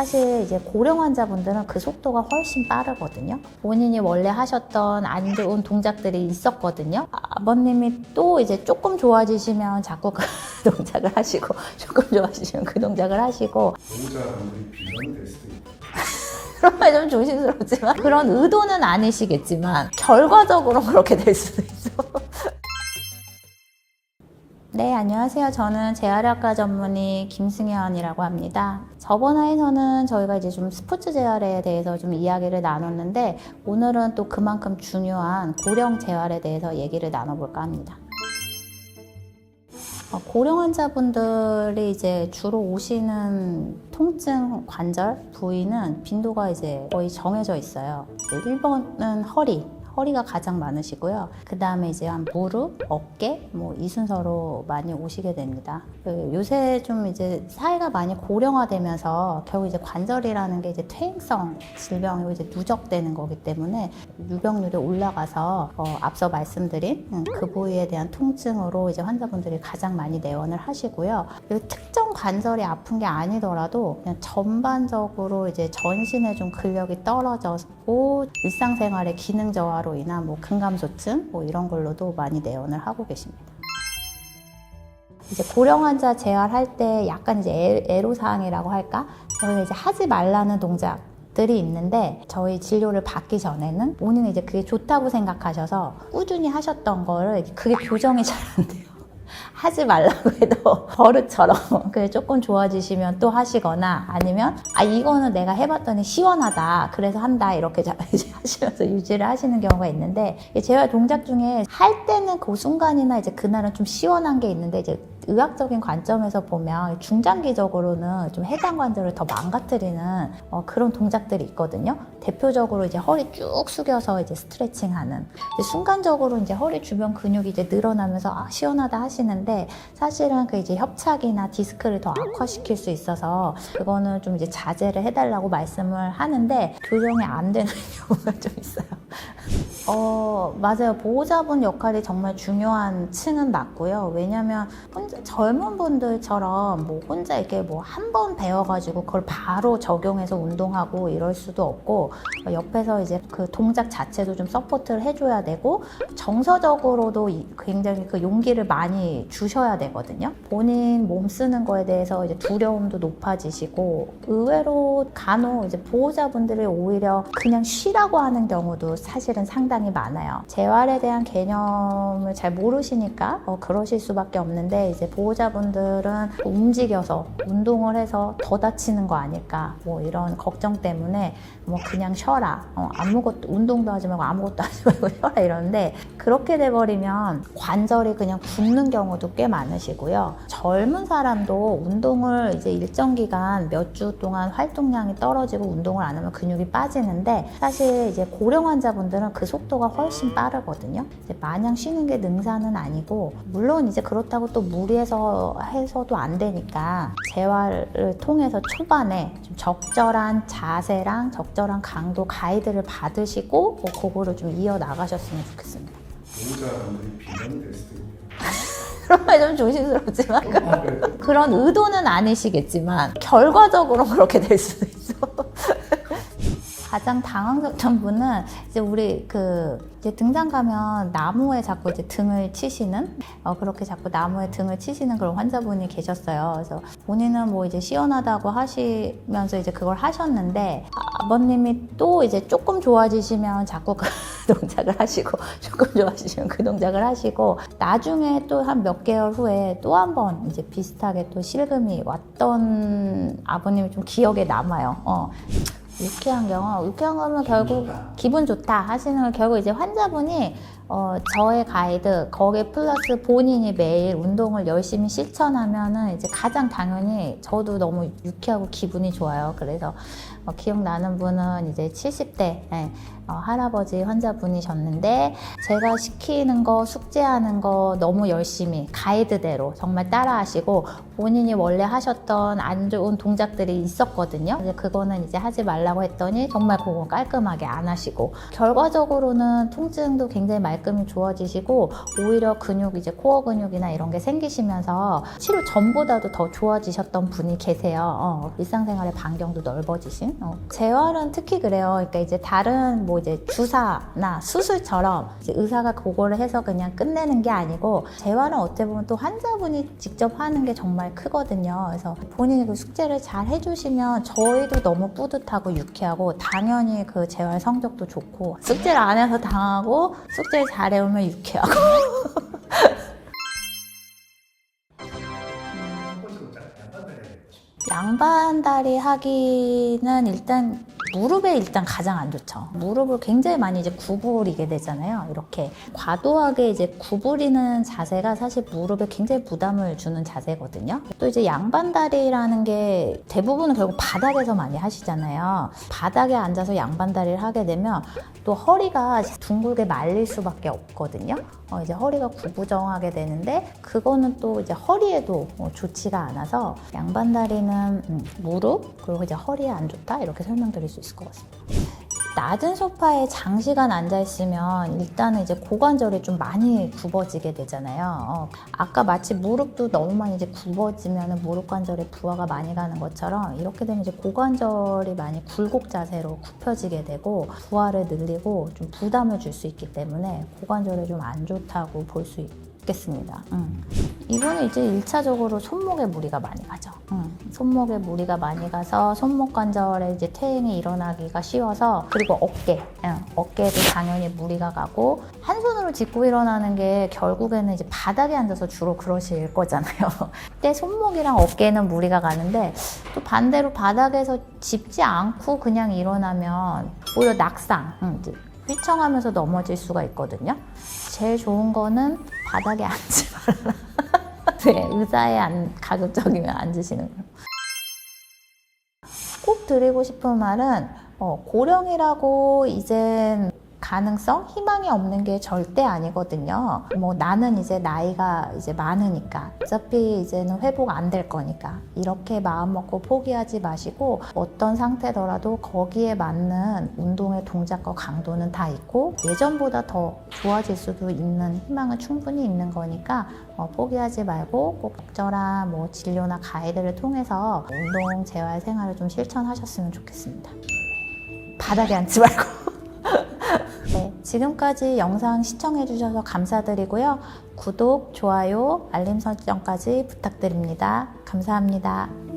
사실 이제 고령 환자분들은 그 속도가 훨씬 빠르거든요. 본인이 원래 하셨던 안 좋은 동작들이 있었거든요. 아버님이 또 이제 조금 좋아지시면 자꾸 그 동작을 하시고 조금 좋아지시면 그 동작을 하시고 보호자분들이 비만될 수도 있고 그런 말 좀 조심스럽지만 그런 의도는 아니시겠지만 결과적으로 그렇게 될 수도 있어. 네, 안녕하세요. 저는 재활학과 전문의 김승현이라고 합니다. 저번 화에서는 저희가 이제 좀 스포츠 재활에 대해서 좀 이야기를 나눴는데 오늘은 또 그만큼 중요한 고령 재활에 대해서 얘기를 나눠볼까 합니다. 어, 고령 환자분들이 이제 주로 오시는 통증 관절 부위는 빈도가 이제 거의 정해져 있어요. 1번은 허리. 허리가 가장 많으시고요. 그 다음에 이제 한 무릎, 어깨, 뭐 이 순서로 많이 오시게 됩니다. 그 요새 좀 이제 사회가 많이 고령화되면서 결국 이제 관절이라는 게 이제 퇴행성 질병이고 이제 누적되는 거기 때문에 유병률이 올라가서 어, 앞서 말씀드린 음, 그 부위에 대한 통증으로 이제 환자분들이 가장 많이 내원을 하시고요. 특정 관절이 아픈 게 아니더라도 그냥 전반적으로 이제 전신에 좀 근력이 떨어졌고 일상생활의 기능 저하로 인한 뭐 근감소증 뭐 이런 걸로도 많이 내원을 하고 계십니다. 이제 고령 환자 재활할 때 약간 이제 애- 애로 사항이라고 할까? 저희가 이제 하지 말라는 동작 들이 있는데 저희 진료를 받기 전에는 본인은 이제 그게 좋다고 생각하셔서 꾸준히 하셨던 거를 그게 교정이 잘 안 돼요. 하지 말라고 해도 버릇처럼. 그게 조금 좋아지시면 또 하시거나 아니면 아 이거는 내가 해봤더니 시원하다. 그래서 한다. 이렇게 하시면서 유지를 하시는 경우가 있는데 이 재활 동작 중에 할 때는 그 순간이나 이제 그날은 좀 시원한 게 있는데 이제 의학적인 관점에서 보면 중장기적으로는 좀 해당 관절을 더 망가뜨리는 어, 그런 동작들이 있거든요. 대표적으로 이제 허리 쭉 숙여서 이제 스트레칭하는 이제 순간적으로 이제 허리 주변 근육이 이제 늘어나면서 아, 시원하다 하시는데 사실은 그 이제 협착이나 디스크를 더 악화시킬 수 있어서 그거는 좀 이제 자제를 해달라고 말씀을 하는데 교정이 안 되는 경우가 좀 있어요. 어, 맞아요. 보호자분 역할이 정말 중요한 층은 맞고요. 왜냐면 혼자 젊은 분들처럼 뭐 혼자 이렇게 뭐 한 번 배워가지고 그걸 바로 적용해서 운동하고 이럴 수도 없고 어, 옆에서 이제 그 동작 자체도 좀 서포트를 해줘야 되고 정서적으로도 이- 굉장히 그 용기를 많이 주셔야 되거든요. 본인 몸 쓰는 거에 대해서 이제 두려움도 높아지시고 의외로 간혹 이제 보호자분들이 오히려 그냥 쉬라고 하는 경우도 사실은 상당히 많아요. 재활에 대한 개념을 잘 모르시니까 어, 그러실 수밖에 없는데 이제 보호자분들은 움직여서 운동을 해서 더 다치는 거 아닐까 뭐 이런 걱정 때문에 뭐 그냥 쉬어라 어, 아무것도 운동도 하지 말고 아무것도 하지 말고 쉬어라 이러는데 그렇게 돼버리면 관절이 그냥 굳는 경우도 꽤 많으시고요. 젊은 사람도 운동을 이제 일정 기간 몇 주 동안 활동량이 떨어지고 운동을 안 하면 근육이 빠지는데 사실 이제 고령 환자분들은 그 속 도가 훨씬 빠르거든요. 마냥 쉬는 게 능사는 아니고 물론 이제 그렇다고 또 무리해서 해서도 안 되니까 재활을 통해서 초반에 좀 적절한 자세랑 적절한 강도 가이드를 받으시고 뭐 그거를 좀 이어 나가셨으면 좋겠습니다. 보호자분들이 그런 말 좀 조심스럽지만 그런 의도는 아니시겠지만 결과적으로 그렇게 될 수도 있어. 가장 당황스럽던 분은 이제 우리 그 이제 등산 가면 나무에 자꾸 이제 등을 치시는 어 그렇게 자꾸 나무에 등을 치시는 그런 환자분이 계셨어요. 그래서 본인은 뭐 이제 시원하다고 하시면서 이제 그걸 하셨는데 아버님이 또 이제 조금 좋아지시면 자꾸 그 동작을 하시고 조금 좋아지시면 그 동작을 하시고 나중에 또 한 몇 개월 후에 또 한 번 이제 비슷하게 또 실금이 왔던 아버님이 좀 기억에 남아요. 어. 유쾌한 경험, 유쾌한 거면 결국 기분 좋다 하시는 걸 결국 이제 환자분이 어, 저의 가이드, 거기에 플러스 본인이 매일 운동을 열심히 실천하면은 이제 가장 당연히 저도 너무 유쾌하고 기분이 좋아요. 그래서 어, 기억나는 분은 이제 70대 예, 어, 할아버지 환자분이셨는데 제가 시키는 거, 숙제하는 거 너무 열심히 가이드대로 정말 따라하시고 본인이 원래 하셨던 안 좋은 동작들이 있었거든요. 이제 그거는 이제 하지 말라 달라고 했더니 정말 그거 깔끔하게 안 하시고 결과적으로는 통증도 굉장히 말끔히 좋아지시고 오히려 근육 이제 코어 근육이나 이런 게 생기시면서 치료 전보다도 더 좋아지셨던 분이 계세요. 어, 일상생활의 반경도 넓어지신. 어. 재활은 특히 그래요. 그러니까 이제 다른 뭐 이제 주사나 수술처럼 이제 의사가 그거를 해서 그냥 끝내는 게 아니고 재활은 어떻게 보면 또 환자분이 직접 하는 게 정말 크거든요. 그래서 본인이 그 숙제를 잘 해주시면 저희도 너무 뿌듯하고 유쾌하고 당연히 그 재활 성적도 좋고 숙제를 안 해서 당하고 숙제를 잘 해오면 유쾌하고. 자, 양반다리 양반다리 하기는 일단 무릎에 일단 가장 안 좋죠. 무릎을 굉장히 많이 이제 구부리게 되잖아요. 이렇게 과도하게 이제 구부리는 자세가 사실 무릎에 굉장히 부담을 주는 자세거든요. 또 이제 양반다리라는 게 대부분은 결국 바닥에서 많이 하시잖아요. 바닥에 앉아서 양반다리를 하게 되면 또 허리가 둥글게 말릴 수밖에 없거든요. 어, 이제 허리가 구부정하게 되는데 그거는 또 이제 허리에도 어, 좋지가 않아서 양반다리는 음, 무릎 그리고 이제 허리에 안 좋다 이렇게 설명드릴 수 있을 것 같습니다. 낮은 소파에 장시간 앉아 있으면 일단은 이제 고관절이 좀 많이 굽어지게 되잖아요. 어, 아까 마치 무릎도 너무 많이 이제 굽어지면 무릎 관절에 부하가 많이 가는 것처럼 이렇게 되면 이제 고관절이 많이 굴곡 자세로 굽혀지게 되고 부하를 늘리고 좀 부담을 줄 수 있기 때문에 고관절에 좀 안 좋다고 볼 수 있 겠습니다. 음. 이분은 이제 1차적으로 손목에 무리가 많이 가죠. 음, 손목에 무리가 많이 가서 손목 관절에 이제 퇴행이 일어나기가 쉬워서 그리고 어깨, 음, 어깨에도 당연히 무리가 가고 한 손으로 짚고 일어나는 게 결국에는 이제 바닥에 앉아서 주로 그러실 거잖아요. 그때 손목이랑 어깨에는 무리가 가는데 또 반대로 바닥에서 짚지 않고 그냥 일어나면 오히려 낙상, 음, 휘청하면서 넘어질 수가 있거든요. 제일 좋은 거는 바닥에 앉지 말아라. 네, 의자에 안, 가급적이면 앉으시는 거예요. 꼭 드리고 싶은 말은 어, 고령이라고 이젠 가능성, 희망이 없는 게 절대 아니거든요. 뭐 나는 이제 나이가 이제 많으니까 어차피 이제는 회복 안 될 거니까 이렇게 마음 먹고 포기하지 마시고 어떤 상태더라도 거기에 맞는 운동의 동작과 강도는 다 있고 예전보다 더 좋아질 수도 있는 희망은 충분히 있는 거니까 어, 포기하지 말고 꼭 적절한 뭐 진료나 가이드를 통해서 운동 재활 생활을 좀 실천하셨으면 좋겠습니다. 바닥에 앉지 말고. 네, 지금까지 영상 시청해주셔서 감사드리고요. 구독, 좋아요, 알림 설정까지 부탁드립니다. 감사합니다.